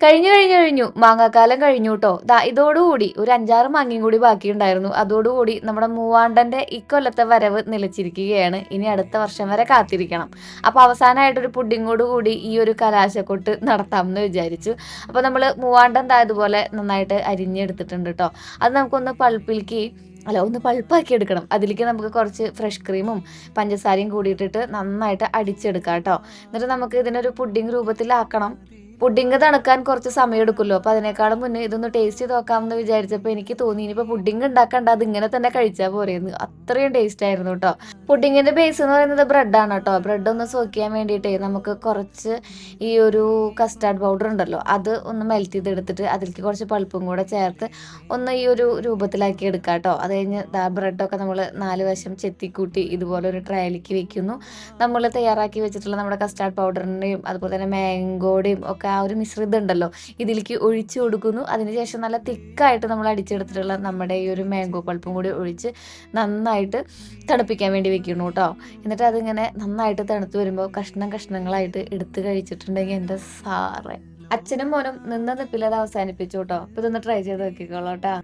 കഴിഞ്ഞു കഴിഞ്ഞു കഴിഞ്ഞു. മാങ്ങാക്കാലം കഴിഞ്ഞു കേട്ടോ ദാ ഇതോടുകൂടി ഒരു അഞ്ചാറ് മാങ്ങയും കൂടി ബാക്കിയുണ്ടായിരുന്നു. അതോടുകൂടി നമ്മുടെ മൂവാണ്ടന്റെ ഇക്കൊല്ലത്തെ വരവ് നിലച്ചിരിക്കുകയാണ്. ഇനി അടുത്ത വർഷം വരെ കാത്തിരിക്കണം. അപ്പൊ അവസാനമായിട്ടൊരു കൂടി ഈ ഒരു കലാശക്കൊട്ട് നടത്താം എന്ന് വിചാരിച്ചു. അപ്പൊ നമ്മൾ മൂവാണ്ടൻ തായതുപോലെ നന്നായിട്ട് അരിഞ്ഞെടുത്തിട്ടുണ്ട് കേട്ടോ അത് നമുക്കൊന്ന് പൾപ്പിലേക്ക് അല്ല ഒന്ന് പൾപ്പാക്കി എടുക്കണം. അതിലേക്ക് നമുക്ക് കുറച്ച് ഫ്രഷ് ക്രീമും പഞ്ചസാരയും കൂടിയിട്ടിട്ട് നന്നായിട്ട് അടിച്ചെടുക്കാം കേട്ടോ എന്നിട്ട് നമുക്ക് ഇതിനൊരു പുഡിംഗ് രൂപത്തിലാക്കണം. പുഡിംഗ് തണുക്കാൻ കുറച്ച് സമയം എടുക്കുമല്ലോ. അപ്പോൾ അതിനേക്കാളും മുന്നേ ഇതൊന്ന് ടേസ്റ്റ് നോക്കാമെന്ന് വിചാരിച്ചപ്പോൾ എനിക്ക് തോന്നി ഇനിയിപ്പോൾ പുഡിങ് ഉണ്ടാക്കണ്ട അത് ഇങ്ങനെ തന്നെ കഴിച്ചാൽ പോരെയെന്ന് അത്രയും ടേസ്റ്റ് ആയിരുന്നു കേട്ടോ പുഡിങ്ങിന്റെ ബേസ് എന്ന് പറയുന്നത് ബ്രെഡാണ് കേട്ടോ ബ്രെഡ് ഒന്ന് സോക്ക് ചെയ്യാൻ വേണ്ടിയിട്ടേ നമുക്ക് കുറച്ച് ഈ ഒരു കസ്റ്റാർഡ് പൗഡർ ഉണ്ടല്ലോ അത് ഒന്ന് മെൽറ്റ് ചെയ്തെടുത്തിട്ട് അതിലേക്ക് കുറച്ച് പൾപ്പും കൂടെ ചേർത്ത് ഒന്ന് ഈ ഒരു രൂപത്തിലാക്കി എടുക്കാം കേട്ടോ അത് കഴിഞ്ഞ് ബ്രെഡൊക്കെ നമ്മൾ നാല് വശം ചെത്തിക്കൂട്ടി ഇതുപോലെ ഒരു ട്രയലിലേക്ക് വെക്കുന്നു. നമ്മൾ തയ്യാറാക്കി വെച്ചിട്ടുള്ള നമ്മുടെ കസ്റ്റാർഡ് പൗഡറിന്റെയും അതുപോലെ തന്നെ മാംഗോയുടെയും ഒക്കെ ആ ഒരു മിശ്രിതം ഉണ്ടല്ലോ ഇതിലേക്ക് ഒഴിച്ചു കൊടുക്കുന്നു. അതിനുശേഷം നല്ല തിക്കായിട്ട് നമ്മൾ അടിച്ചെടുത്തിട്ടുള്ള നമ്മുടെ ഈ ഒരു മാംഗോ പൾപ്പും കൂടി ഒഴിച്ച് നന്നായിട്ട് തണുപ്പിക്കാൻ വേണ്ടി വെക്കുന്നു കേട്ടോ എന്നിട്ട് അതിങ്ങനെ നന്നായിട്ട് തണുത്ത് വരുമ്പോൾ കഷ്ണം കഷ്ണങ്ങളായിട്ട് എടുത്ത് കഴിച്ചിട്ടുണ്ടെങ്കിൽ എന്റെ സാറേ. അച്ഛനും മോനും നിന്ന നിപ്പിൽ അത് അവസാനിപ്പിച്ചു കേട്ടോ ഇപ്പൊ ഇതൊന്ന് ട്രൈ ചെയ്ത് നോക്കിക്കോളൂ കേട്ടോ